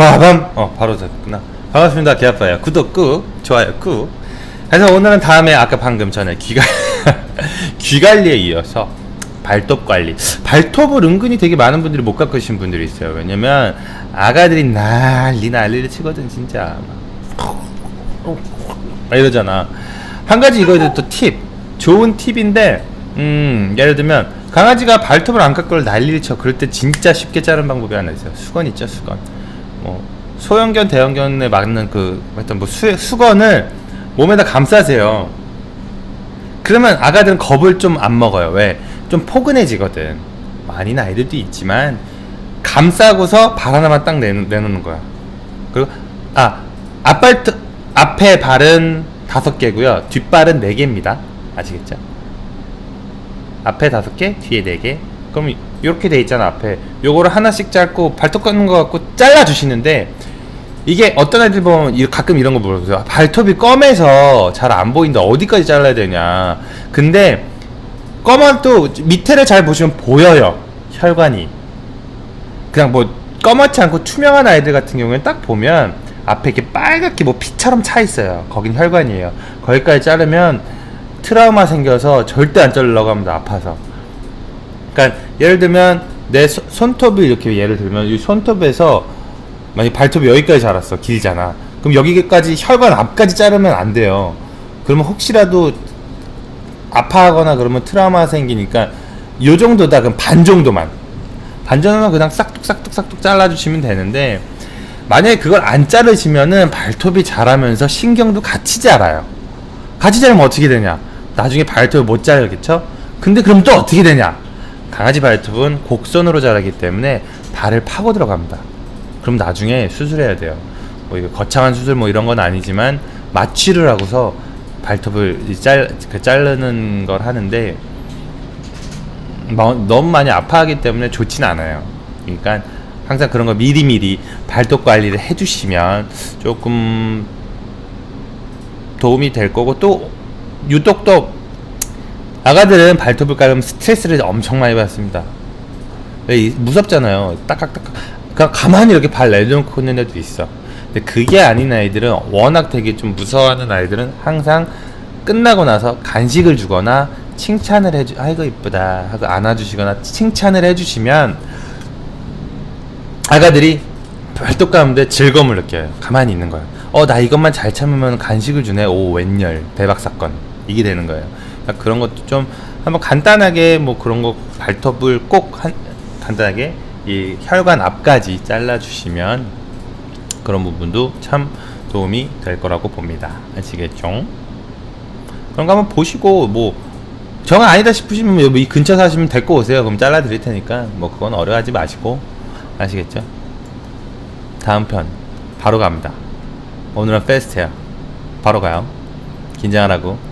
빠밤. 어 바로 됐구나. 반갑습니다 개아빠요 구독 꾹 좋아요 꾹. 그래서 오늘은 다음에 아까 방금 전에 귀가 귀 관리에 이어서 발톱 관리. 발톱을 은근히 되게 많은 분들이 못 깎으신 분들이 있어요. 왜냐면 아가들이 난리 난리를 치거든 진짜. 막 이러잖아. 한 가지 이거에 또 팁. 좋은 팁인데 음 예를 들면 강아지가 발톱을 안 깎고 난리를 쳐. 그럴 때 진짜 쉽게 자르는 방법이 하나 있어요. 수건 있죠 수건 뭐 소형견 대형견에 맞는 그 하여튼 뭐 수, 수건을 몸에다 감싸세요. 그러면 아가들은 겁을 좀 안 먹어요. 왜? 좀 포근해지거든. 많이 아이들도 있지만 감싸고서 발 하나만 딱 내놓, 내놓는 거야. 그리고 아 앞발 앞에 발은 다섯 개고요. 뒷발은 네 개입니다. 아시겠죠? 앞에 다섯 개 뒤에 네 개. 그럼 이렇게 돼 있잖아 앞에 요거를 하나씩 짧고 발톱 깎는 거 갖고 잘라 주시는데 이게 어떤 애들 보면 이- 가끔 이런 거 물어보세요 발톱이 검해서 잘 안 보인다 어디까지 잘라야 되냐 근데 검은 또 밑에를 잘 보시면 보여요 혈관이 그냥 뭐 검맣지 않고 투명한 아이들 같은 경우에는 딱 보면 앞에 이렇게 빨갛게 뭐 피처럼 차 있어요. 거긴 혈관이에요. 거기까지 자르면 트라우마 생겨서 절대 안 자르려고 합니다. 아파서. 그러니까 예를 들면 내 손- 손톱이 이렇게 예를 들면 이 손톱에서 만약 발톱이 여기까지 자랐어. 길잖아. 그럼 여기까지 혈관 앞까지 자르면 안 돼요. 그러면 혹시라도 아파하거나 그러면 트라우마 생기니까 요 정도다 그럼 반 정도만 반 정도만 그냥 싹둑 싹둑 싹둑 잘라주시면 되는데 만약에 그걸 안 자르시면은 발톱이 자라면서 신경도 같이 자라요 같이 자르면 어떻게 되냐 나중에 발톱을 못 자르겠죠 근데 그럼 또 어떻게 되냐 강아지 발톱은 곡선으로 자라기 때문에 발을 파고 들어갑니다 그럼 나중에 수술해야 돼요 뭐 이거 거창한 수술 뭐 이런 건 아니지만 마취를 하고서 발톱을 이 잘, 그 자르는 걸 하는데 뭐- 너무 많이 아파하기 때문에 좋진 않아요. 그러니까 항상 그런 거 미리미리 발톱 관리를 해주시면 조금 도움이 될 거고 또 유독 또 아가들은 발톱을 깎으면 스트레스를 엄청 많이 받습니다. 왜 이- 무섭잖아요. 딱딱딱. 그냥 가만히 이렇게 발 내놓고 있는 애도 있어. 근데 그게 아닌 아이들은 워낙 되게 좀 무서워하는 아이들은 항상 끝나고 나서 간식을 주거나 칭찬을 해주, 아이고 이쁘다 하고 안아주시거나 칭찬을 해주시면 아가들이 발톱 감는데 즐거움을 느껴요. 가만히 있는 거야. 어, 나 이것만 잘 참으면 간식을 주네. 오, 웬열. 대박 사건. 이게 되는 거예요. 그러니까 그런 것도 좀 한번 간단하게 뭐 그런 거 발톱을 꼭 한, 간단하게 이 혈관 앞까지 잘라주시면 그런 부분도 참 도움이 될 거라고 봅니다. 아시겠죠? 그런 거 한번 보시고 뭐 정 아니다 싶으시면 뭐이 근처 사시면 데리고 오세요. 그럼 잘라 드릴 테니까 뭐 그건 어려워하지 마시고 아시겠죠? 다음 편 바로 갑니다. 오늘은 페스트야. 바로 가요. 긴장하라고.